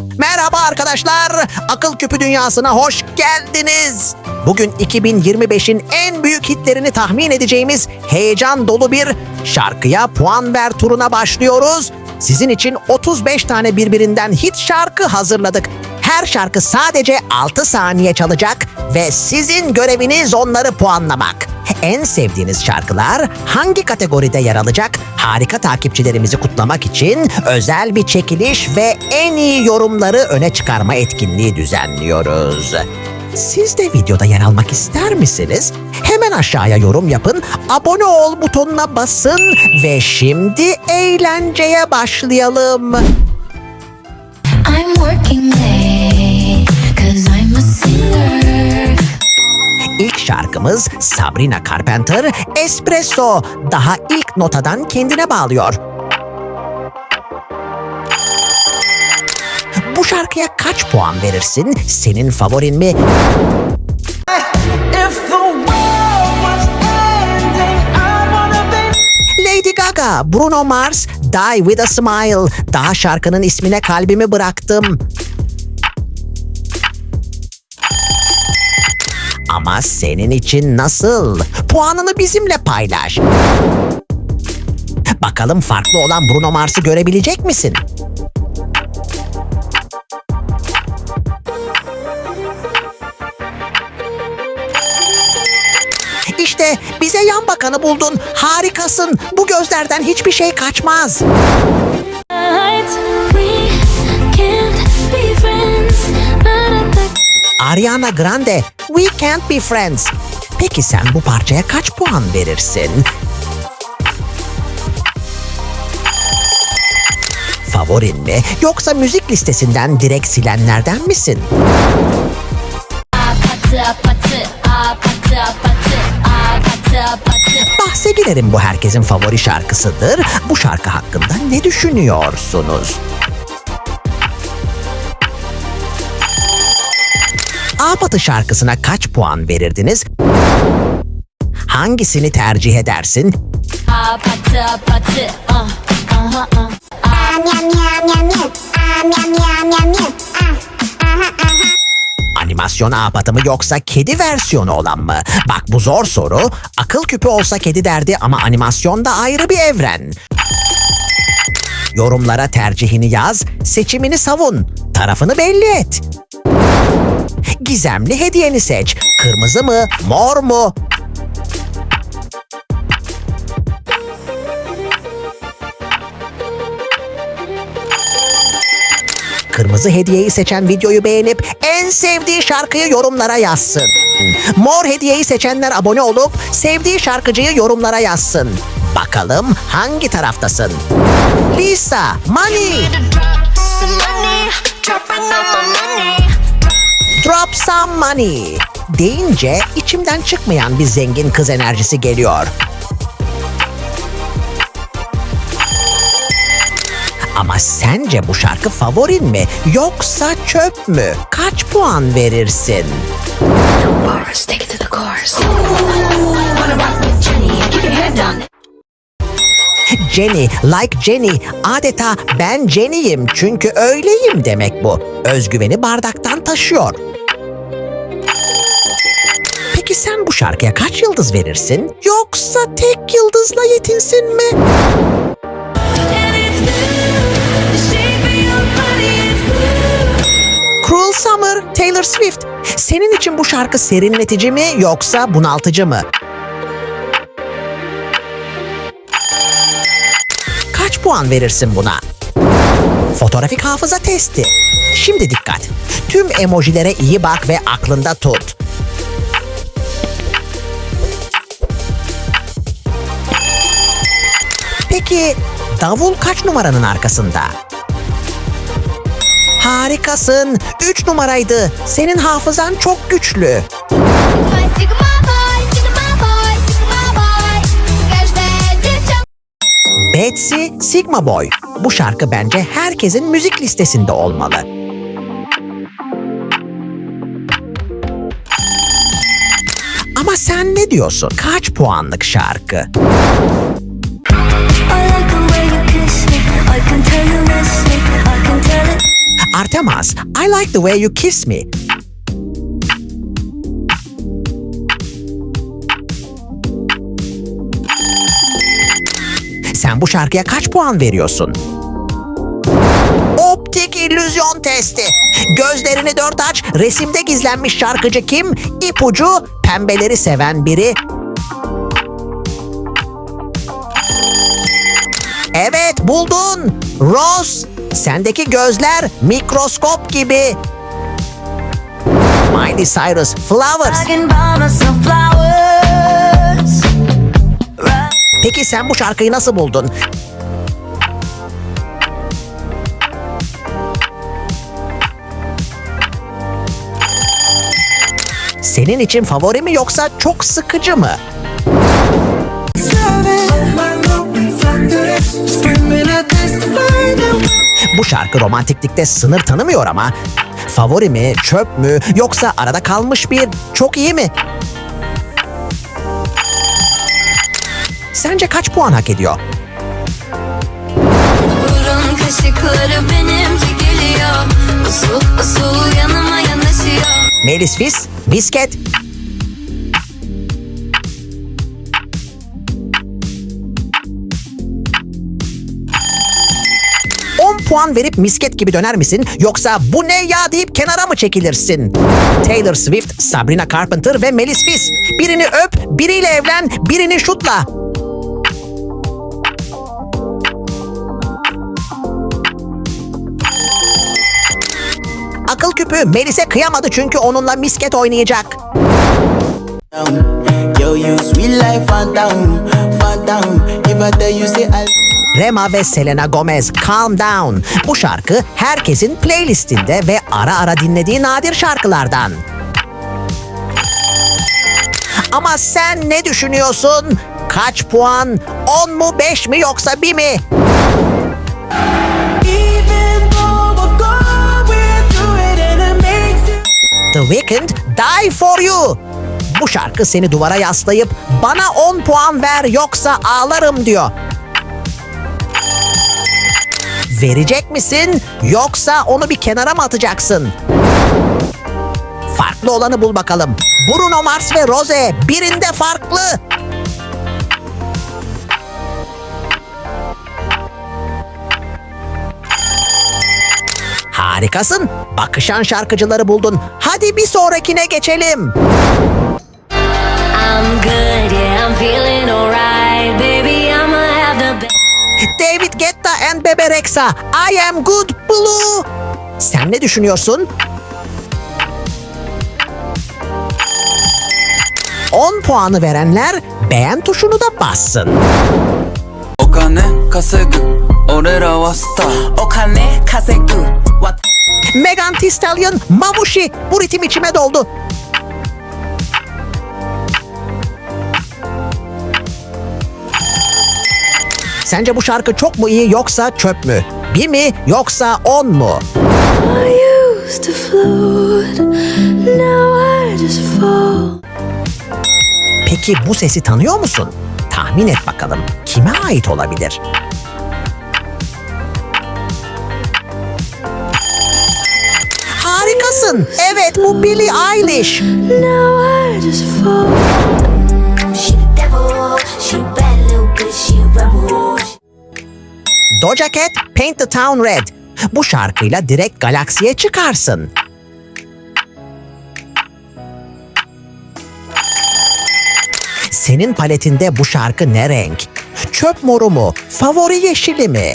Merhaba arkadaşlar. Akıl Küpü dünyasına hoş geldiniz. Bugün 2025'in en büyük hitlerini tahmin edeceğimiz heyecan dolu bir şarkıya puan ver turuna başlıyoruz. Sizin için 35 tane birbirinden hit şarkı hazırladık. Her şarkı sadece 6 saniye çalacak ve sizin göreviniz onları puanlamak. En sevdiğiniz şarkılar hangi kategoride yer alacak? Harika takipçilerimizi kutlamak için özel bir çekiliş ve en iyi yorumları öne çıkarma etkinliği düzenliyoruz. Siz de videoda yer almak ister misiniz? Hemen aşağıya yorum yapın, abone ol butonuna basın ve şimdi eğlenceye başlayalım. I'm working late, şarkımız Sabrina Carpenter Espresso daha ilk notadan kendine bağlıyor. Bu şarkıya kaç puan verirsin? Senin favorin mi? Lady Gaga, Bruno Mars, Die With A Smile. Daha şarkının ismine kalbimi bıraktım. Ama senin için nasıl? Puanını bizimle paylaş. Bakalım farklı olan Bruno Mars'ı görebilecek misin? İşte bize yan bakanı buldun. Harikasın. Bu gözlerden hiçbir şey kaçmaz. Ariana Grande, We Can't Be Friends. Peki sen bu parçaya kaç puan verirsin? Favorin mi yoksa müzik listesinden direkt silenlerden misin? Bahse girerim bu herkesin favori şarkısıdır. Bu şarkı hakkında ne düşünüyorsunuz? Apatı şarkısına kaç puan verirdiniz? Hangisini tercih edersin? A patı patı, ah, aha, ah. Animasyon apatı mı yoksa kedi versiyonu olan mı? Bak bu zor soru. Akıl küpü olsa kedi derdi ama animasyonda ayrı bir evren. Yorumlara tercihini yaz, seçimini savun, tarafını belli et. Gizemli hediyeni seç. Kırmızı mı, mor mu? Kırmızı hediyeyi seçen videoyu beğenip en sevdiği şarkıyı yorumlara yazsın. Mor hediyeyi seçenler abone olup sevdiği şarkıcıyı yorumlara yazsın. Bakalım hangi taraftasın? Lisa, Money, Money deyince içimden çıkmayan bir zengin kız enerjisi geliyor. Ama sence bu şarkı favorin mi yoksa çöp mü? Kaç puan verirsin? Jenny, like Jenny, adeta ben Jenny'yim çünkü öyleyim demek bu. Özgüveni bardaktan taşıyor. Peki sen bu şarkıya kaç yıldız verirsin? Yoksa tek yıldızla yetinsin mi? Cruel Summer, Taylor Swift. Senin için bu şarkı serinletici mi yoksa bunaltıcı mı? Kaç puan verirsin buna? Fotoğrafik hafıza testi. Şimdi dikkat. Tüm emojilere iyi bak ve aklında tut. Peki davul kaç numaranın arkasında? Harikasın. 3 numaraydı. Senin hafızan çok güçlü. Betsy Sigma Boy. Bu şarkı bence herkesin müzik listesinde olmalı. Ama sen ne diyorsun? Kaç puanlık şarkı? Artemas, I like the way you kiss me. Sen bu şarkıya kaç puan veriyorsun? Optik illüzyon testi. Gözlerini dört aç. Resimde gizlenmiş şarkıcı kim? İpucu pembeleri seven biri. Evet buldun. Rose. Sendeki gözler mikroskop gibi. Miley Cyrus Flowers. Peki sen bu şarkıyı nasıl buldun? Senin için favori mi yoksa çok sıkıcı mı? Bu şarkı romantiklikte sınır tanımıyor ama favori mi, çöp mü yoksa arada kalmış bir çok iyi mi? Sence kaç puan hak ediyor? Burun kaşıkları benimki geliyor Usul usul yanıma yanaşıyor Melis Fis, Misket. Puan verip misket gibi döner misin yoksa bu ne ya deyip kenara mı çekilirsin? Taylor Swift, Sabrina Carpenter ve Melis Fis. Birini öp, biriyle evlen, birini şutla. Akıl küpü Melis'e kıyamadı çünkü onunla misket oynayacak. Yo, you sweet life, phantom, phantom. If I tell you say I Rema ve Selena Gomez Calm Down. Bu şarkı herkesin playlistinde ve ara ara dinlediği nadir şarkılardan. Ama sen ne düşünüyorsun? Kaç puan? 10 mu 5 mi yoksa 1 mi? The Weeknd Die For You. Bu şarkı seni duvara yaslayıp bana 10 puan ver yoksa ağlarım diyor. Verecek misin yoksa onu bir kenara mı atacaksın? Farklı olanı bul bakalım. Bruno Mars ve Rose birinde farklı. Harikasın. Bakışan şarkıcıları buldun. Hadi bir sonrakine geçelim. I'm good, yeah, I'm feeling alright Ben Bebe Rexha. I am good blue. Sen ne düşünüyorsun? 10 puanı verenler beğen tuşunu da bassın. Megan Thee Stallion, Mamushi bu ritim içime doldu. Sence bu şarkı çok mu iyi yoksa çöp mü? Bir mi yoksa on mu? I used to float Now I just fall Peki bu sesi tanıyor musun? Tahmin et bakalım kime ait olabilir? Harikasın. Evet bu Billie Eilish. Doja Cat Paint the Town Red. Bu şarkıyla direkt galaksiye çıkarsın. Senin paletinde bu şarkı ne renk? Çöp moru mu? Favori yeşili mi?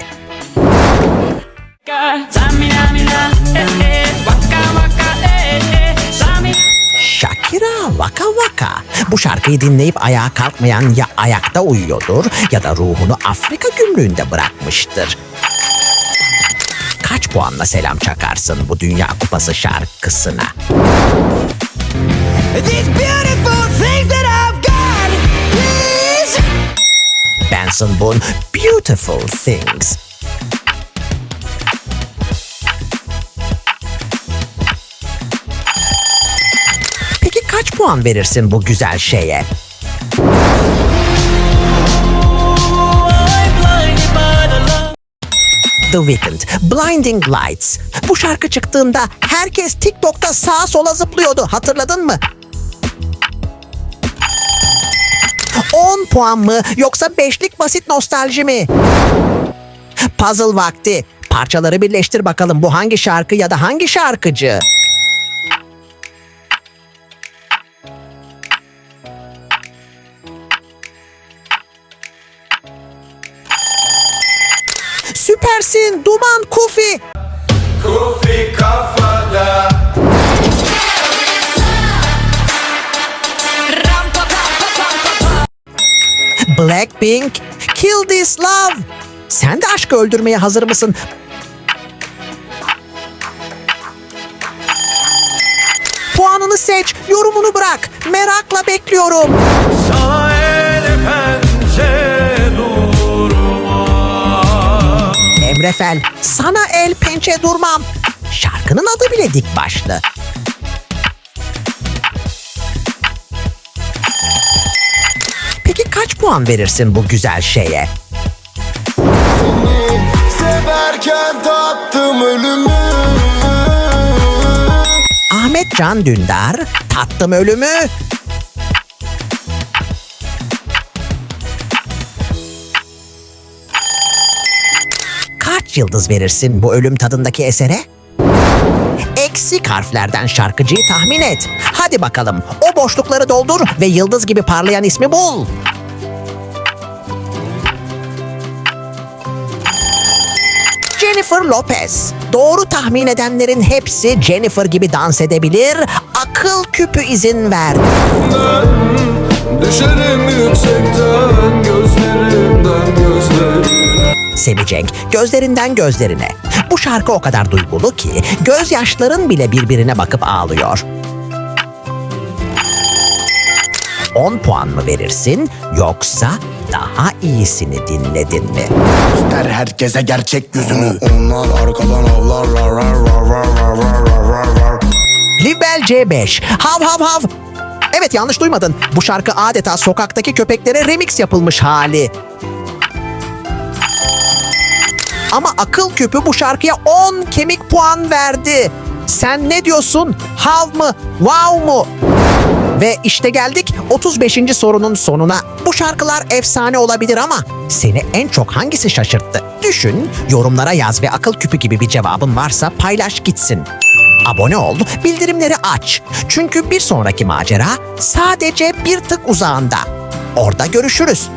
Vaka Vaka. Bu şarkıyı dinleyip ayağa kalkmayan ya ayakta uyuyordur ya da ruhunu Afrika gümrüğünde bırakmıştır. Kaç puanla selam çakarsın bu Dünya Kupası şarkısına? These beautiful things that I've got. Please. Benson Boone Beautiful Things. Puan verirsin bu güzel şeye? The Weeknd, Blinding Lights. Bu şarkı çıktığında herkes TikTok'ta sağa sola zıplıyordu. Hatırladın mı? 10 puan mı yoksa 5'lik basit nostalji mi? Puzzle vakti. Parçaları birleştir bakalım bu hangi şarkı ya da hangi şarkıcı? Duman Kufi. Kufi kafada Blackpink, Kill This Love. Sen de aşkı öldürmeye hazır mısın? Puanını seç, yorumunu bırak. Merakla bekliyorum. Sahil Emre Fel, sana el pençe durmam. Şarkının adı bile dik başlı. Peki kaç puan verirsin bu güzel şeye? Severken tattım ölümü Ahmet Can Dündar, tattım ölümü. Yıldız verirsin bu ölüm tadındaki esere? Eksik harflerden şarkıcıyı tahmin et. Hadi bakalım o boşlukları doldur ve yıldız gibi parlayan ismi bul. Jennifer Lopez. Doğru tahmin edenlerin hepsi Jennifer gibi dans edebilir. Akıl küpü izin ver. Düşerim yüksekten gözlerimden gözlerine sevecek gözlerinden gözlerine. Bu şarkı o kadar duygulu ki gözyaşların bile birbirine bakıp ağlıyor. 10 puan mı verirsin yoksa daha iyisini dinledin mi? Göster herkese gerçek yüzünü. Onlar arkadan avlarlar. Rar, rar, rar, rar, rar, rar. Libel C5. Hav hav hav. Evet yanlış duymadın. Bu şarkı adeta sokaktaki köpeklere remix yapılmış hali. Ama akıl küpü bu şarkıya 10 kemik puan verdi. Sen ne diyorsun? Hav mı? Wow mu? Ve işte geldik 35. sorunun sonuna. Bu şarkılar efsane olabilir ama seni en çok hangisi şaşırttı? Düşün, yorumlara yaz ve akıl küpü gibi bir cevabın varsa paylaş gitsin. Abone ol, bildirimleri aç. Çünkü bir sonraki macera sadece bir tık uzağında. Orada görüşürüz.